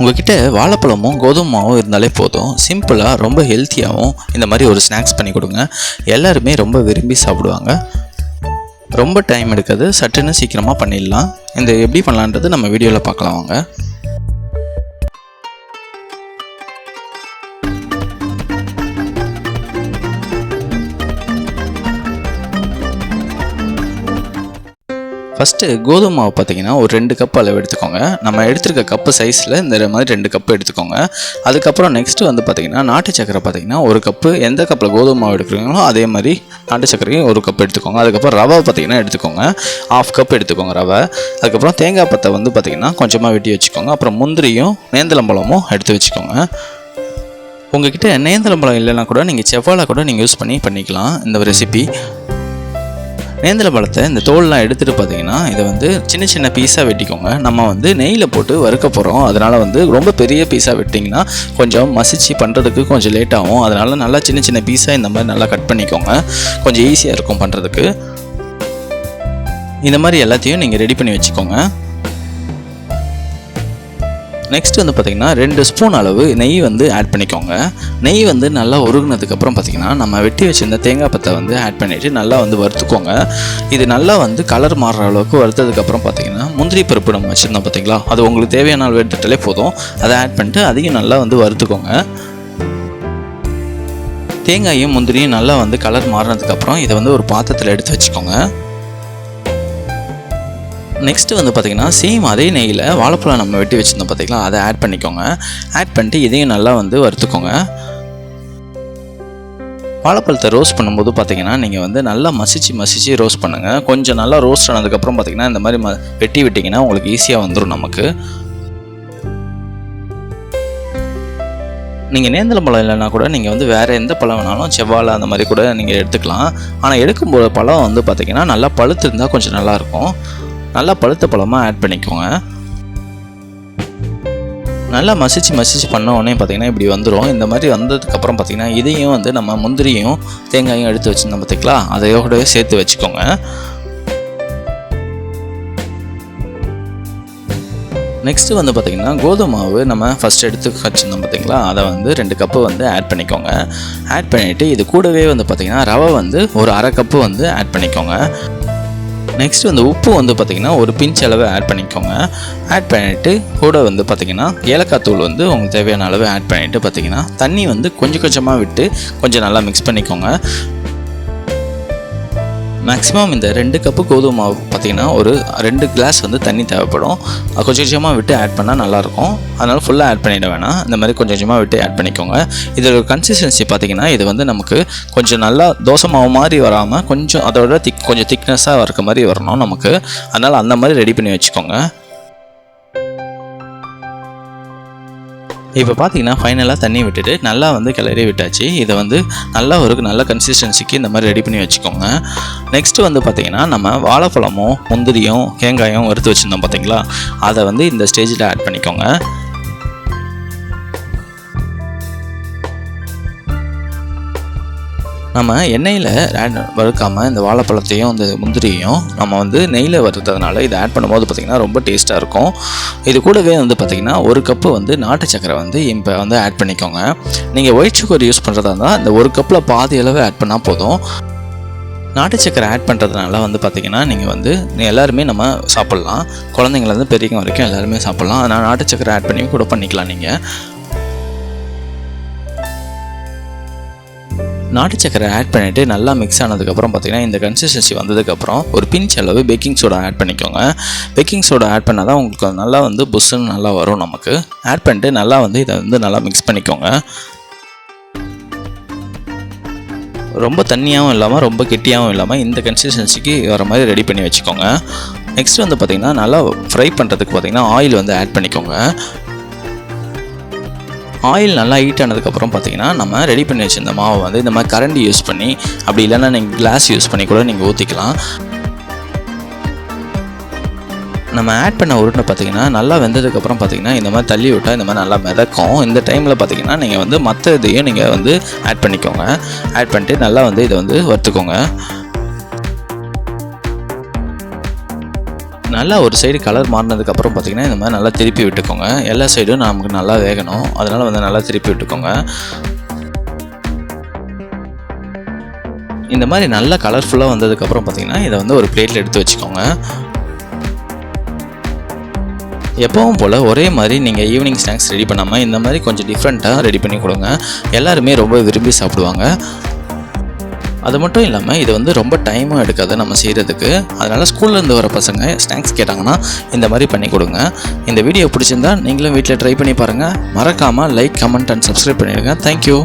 உங்ககிட்ட வாழைப்பழமும் கோதுமை மாவும் இருந்தாலே போதும். சிம்பிளாக ரொம்ப ஹெல்த்தியாகவும் இந்த மாதிரி ஒரு ஸ்நாக்ஸ் பண்ணி கொடுங்க. எல்லாருமே ரொம்ப விரும்பி சாப்பிடுவாங்க. ரொம்ப டைம் எடுக்காது. சட்டுன்னு சீக்கிரமாக பண்ணிடலாம். இந்த எப்படி பண்ணலான்றது நம்ம வீடியோவில் பார்க்கலாம் வாங்க. ஃபஸ்ட்டு கோதுமை மாவு பார்த்தீங்கன்னா ஒரு ரெண்டு கப் அளவு எடுத்துக்கோங்க. நம்ம எடுத்துருக்க கப்பு சைஸில் இந்த மாதிரி ரெண்டு கப்பு எடுத்துக்கோங்க. அதுக்கப்புறம் நெக்ஸ்ட்டு வந்து பார்த்தீங்கன்னா நாட்டு சக்கரை பார்த்தீங்கன்னா ஒரு கப்பு எந்த கப்பில் கோதுமை மாவு எடுக்கிறீங்களோ அதே மாதிரி நாட்டு சக்கரையும் ஒரு கப் எடுத்துக்கோங்க. அதுக்கப்புறம் ரவை பார்த்தீங்கன்னா எடுத்துக்கோங்க. ஆஃப் கப் எடுத்துக்கோங்க ரவை. அதுக்கப்புறம் தேங்காய் பத்தை வந்து பார்த்தீங்கன்னா கொஞ்சமாக வெட்டி வச்சுக்கோங்க. அப்புறம் முந்திரியும் நேந்திரம்பழமும் எடுத்து வச்சுக்கோங்க. உங்ககிட்ட நேந்திரம்பழம் இல்லைன்னா கூட நீங்கள் செவ்வாழை கூட நீங்கள் யூஸ் பண்ணி பண்ணிக்கலாம். இந்த ரெசிபி நேந்திர பழத்தை இந்த தோல்லாம் எடுத்துகிட்டு பார்த்தீங்கன்னா இதை வந்து சின்ன சின்ன பீஸாக வெட்டிக்கோங்க. நம்ம வந்து நெய்யில் போட்டு வறுக்க போகிறோம் அதனால் வந்து ரொம்ப பெரிய பீஸாக வெட்டிங்கன்னா கொஞ்சம் மசிச்சு பண்ணுறதுக்கு கொஞ்சம் லேட் ஆகும். அதனால் நல்லா சின்ன சின்ன பீஸாக இந்த மாதிரி நல்லா கட் பண்ணிக்கோங்க. கொஞ்சம் ஈஸியாக இருக்கும் பண்ணுறதுக்கு இந்த மாதிரி எல்லாத்தையும் நீங்கள் ரெடி பண்ணி வச்சுக்கோங்க. நெக்ஸ்ட் வந்து பார்த்திங்கன்னா ரெண்டு ஸ்பூன் அளவு நெய் வந்து ஆட் பண்ணிக்கோங்க. நெய் வந்து நல்லா உருகுனதுக்கப்புறம் பார்த்திங்கன்னா நம்ம வெட்டி வச்சிருந்த தேங்காய் பத்தை வந்து ஆட் பண்ணிவிட்டு நல்லா வந்து வறுத்துக்கோங்க. இது நல்லா வந்து கலர் மாறுற அளவுக்கு வறுத்ததுக்கப்புறம் பார்த்திங்கன்னா முந்திரி பருப்பு நம்ம வச்சுருந்தோம் பார்த்தீங்களா அது உங்களுக்கு தேவையான அளவு எடுத்துட்டாலே போதும். அதை ஆட் பண்ணிட்டு அதையும் நல்லா வந்து வறுத்துக்கோங்க. தேங்காயும் முந்திரியும் நல்லா வந்து கலர் மாறினதுக்கப்புறம் இதை வந்து ஒரு பாத்திரத்தில் எடுத்து வச்சுக்கோங்க. நெக்ஸ்ட்டு வந்து பார்த்திங்கன்னா சேம் அதே நெய்யில் வாழைப்பழம் நம்ம வெட்டி வச்சுருந்தோம் பார்த்தீங்களா அதை ஆட் பண்ணிக்கோங்க. ஆட் பண்ணிட்டு இதையும் நல்லா வந்து வறுத்துக்கோங்க. வாழைப்பழத்தை ரோஸ்ட் பண்ணும்போது பார்த்தீங்கன்னா நீங்கள் வந்து நல்லா மசிச்சு மசிச்சு ரோஸ்ட் பண்ணுங்கள் கொஞ்சம் நல்லா ரோஸ்ட் ஆனதுக்கப்புறம் பார்த்தீங்கன்னா இந்த மாதிரி ம வெட்டி விட்டிங்கன்னா உங்களுக்கு ஈஸியாக வந்துடும் நமக்கு. நீங்கள் நேந்திர பழம் இல்லைன்னா கூட நீங்கள் வந்து வேறு எந்த பழம் வேணாலும் செவ்வாழை அந்த மாதிரி கூட நீங்கள் எடுத்துக்கலாம். ஆனால் எடுக்கும்போது பழம் வந்து பார்த்திங்கன்னா நல்லா பழுத்து இருந்தால் கொஞ்சம் நல்லாயிருக்கும் நல்லா பழுத்த பழமாக ஆட் பண்ணிக்கோங்க. நல்லா மசிச்சு மசிச்சு பண்ண உடனே பார்த்தீங்கன்னா இப்படி வந்துடும் இந்த மாதிரி வந்ததுக்கப்புறம் பார்த்தீங்கன்னா இதையும் வந்து நம்ம முந்திரியும் தேங்காயும் எடுத்து வச்சுருந்தோம் பார்த்தீங்களா அதையோடவே சேர்த்து வச்சுக்கோங்க. நெக்ஸ்ட்டு வந்து பார்த்திங்கன்னா கோதுமை மாவு நம்ம ஃபஸ்ட் எடுத்து வச்சுருந்தோம் பார்த்தீங்களா அதை வந்து ரெண்டு கப்பு வந்து ஆட் பண்ணிக்கோங்க. ஆட் பண்ணிவிட்டு இது கூடவே வந்து பார்த்திங்கன்னா ரவை வந்து ஒரு அரை கப்பு வந்து ஆட் பண்ணிக்கோங்க. நெக்ஸ்ட் வந்து உப்பு வந்து பார்த்திங்கன்னா ஒரு பிஞ்ச் அளவு ஆட் பண்ணிக்கோங்க. ஆட் பண்ணிவிட்டு கூட வந்து பார்த்திங்கன்னா ஏலக்காய் தூள் வந்து உங்களுக்கு தேவையான அளவு ஆட் பண்ணிவிட்டு பார்த்திங்கன்னா தண்ணி வந்து கொஞ்சம் கொஞ்சமாக விட்டு கொஞ்சம் நல்லா மிக்ஸ் பண்ணிக்கோங்க. மேக்ஸிமம் இந்த ரெண்டு கப்பு கோதுமை மாவு பார்த்திங்கன்னா ஒரு ரெண்டு கிளாஸ் வந்து தண்ணி தேவைப்படும். கொஞ்சம் கொஞ்சமாக விட்டு ஆட் பண்ணால் நல்லாயிருக்கும். அதனால் ஃபுல்லாக ஆட் பண்ணிட வேணாம். இந்த மாதிரி கொஞ்சம் கொஞ்சமாக விட்டு ஆட் பண்ணிக்கோங்க. இதோட கன்சிஸ்டன்சி பார்த்திங்கன்னா இது வந்து நமக்கு கொஞ்சம் நல்லா தோசை மாவு மாதிரி வராமல் கொஞ்சம் அதோட திக் கொஞ்சம் திக்னஸாக இருக்க மாதிரி வரணும் நமக்கு. அதனால் அந்த மாதிரி ரெடி பண்ணி வச்சுக்கோங்க. இப்போ பார்த்தீங்கன்னா ஃபைனலாக தண்ணி விட்டுட்டு நல்லா வந்து கிளறி விட்டாச்சு. இதை வந்து நல்லா ஒரு நல்ல கன்சிஸ்டன்சிக்கு இந்த மாதிரி ரெடி பண்ணி வச்சுக்கோங்க. நெக்ஸ்ட்டு வந்து பார்த்தீங்கன்னா நம்ம வாழைப்பழமும் முந்திரியும் தேங்காயும் வறுத்து வச்சுருந்தோம் பார்த்தீங்களா? அதை வந்து இந்த ஸ்டேஜில் ஆட் பண்ணிக்கோங்க. நம்ம எண்ணெயில் ஆட் வறுக்காமல் இந்த வாழைப்பழத்தையும் இந்த முந்திரியையும் நம்ம வந்து நெய்யில் வறுத்ததுனால இதை ஆட் பண்ணும்போது பார்த்திங்கன்னா ரொம்ப டேஸ்ட்டாக இருக்கும். இது கூடவே வந்து பார்த்திங்கன்னா ஒரு கப்பு வந்து நாட்டு சக்கரை வந்து இப்போ வந்து ஆட் பண்ணிக்கோங்க. நீங்கள் ஒயிட் சுகர் யூஸ் பண்ணுறதா இருந்தால் இந்த ஒரு கப்பில் பாதி அளவு ஆட் பண்ணால் போதும். நாட்டு சக்கரை ஆட் பண்ணுறதுனால வந்து பார்த்திங்கன்னா நீங்கள் வந்து எல்லாருமே நம்ம சாப்பிட்லாம். குழந்தைங்கள்லேருந்து பெரியவங்க வரைக்கும் எல்லாருமே சாப்பிட்லாம். அதனால் நாட்டு சக்கரை ஆட் பண்ணி கூட பண்ணிக்கலாம் நீங்கள் நாட்டு சக்கரை ஆட் பண்ணிவிட்டு நல்லா மிக்ஸ் ஆனதுக்கப்புறம் பார்த்தீங்கன்னா இந்த கன்சிஸ்டன்சி வந்ததுக்கப்புறம் ஒரு பிஞ்ச் அளவு பேக்கிங் சோடா ஆட் பண்ணிக்கோங்க. பேக்கிங் சோடா ஆட் பண்ணால் தான் உங்களுக்கு நல்லா வந்து புஷ்ஷுன்னு நல்லா வரும் நமக்கு. ஆட் பண்ணிட்டு நல்லா வந்து இதை வந்து நல்லா மிக்ஸ் பண்ணிக்கோங்க. ரொம்ப தண்ணியாகவும் இல்லாமல் ரொம்ப கெட்டியாகவும் இல்லாமல் இந்த கன்சிஸ்டன்சிக்கு வர மாதிரி ரெடி பண்ணி வச்சுக்கோங்க. நெக்ஸ்ட் வந்து பார்த்திங்கன்னா நல்லா ஃப்ரை பண்ணுறதுக்கு பார்த்திங்கன்னா ஆயில் வந்து ஆட் பண்ணிக்கோங்க. ஆயில் நல்லா ஹீட் ஆனதுக்கப்புறம் பார்த்தீங்கன்னா நம்ம ரெடி பண்ணி வச்சிருந்த மாவை வந்து இந்த மாதிரி கரண்டி யூஸ் பண்ணி அப்படி இல்லைன்னா நீங்கள் கிளாஸ் யூஸ் பண்ணி கூட நீங்கள் ஊற்றிக்கலாம் நம்ம ஆட் பண்ண உருண்டை பார்த்தீங்கன்னா நல்லா வெந்ததுக்கப்புறம் பார்த்தீங்கன்னா இந்த மாதிரி தள்ளி விட்டால் இந்த மாதிரி நல்லா மிதக்கும். இந்த டைமில் பார்த்தீங்கன்னா நீங்கள் வந்து மற்ற இதையும் நீங்கள் வந்து ஆட் பண்ணிக்கோங்க. ஆட் பண்ணிட்டு நல்லா வந்து இதை வந்து வறுத்துக்கோங்க. நல்லா ஒரு சைடு கலர் மாறினதுக்கப்புறம் பார்த்திங்கன்னா இந்த மாதிரி நல்லா திருப்பி விட்டுக்கோங்க. எல்லா சைடும் நமக்கு நல்லா வேகணும். அதனால் வந்து நல்லா திருப்பி விட்டுக்கோங்க. இந்த மாதிரி நல்லா கலர்ஃபுல்லாக வந்ததுக்கப்புறம் பார்த்தீங்கன்னா இதை வந்து ஒரு பிளேட்டில் எடுத்து வச்சுக்கோங்க. எப்பவும் போல் ஒரே மாதிரி நீங்கள் ஈவினிங் ஸ்நாக்ஸ் ரெடி பண்ணாமல் இந்த மாதிரி கொஞ்சம் டிஃப்ரெண்ட்டாக ரெடி பண்ணி கொடுங்க. எல்லாருமே ரொம்ப விரும்பி சாப்பிடுவாங்க. அது மட்டும் இல்லாமல் இது வந்து ரொம்ப டைமும் எடுக்காது நம்ம செய்கிறதுக்கு அதனால் ஸ்கூல்லேருந்து வர பசங்க ஸ்நாக்ஸ் கேட்டாங்கன்னா இந்த மாதிரி பண்ணி கொடுங்க. இந்த வீடியோ பிடிச்சிருந்தா நீங்களும் வீட்டில் ட்ரை பண்ணி பாருங்கள் மறக்காமல் லைக் கமெண்ட் அண்ட் சப்ஸ்கிரைப் பண்ணிடுங்க. Thank you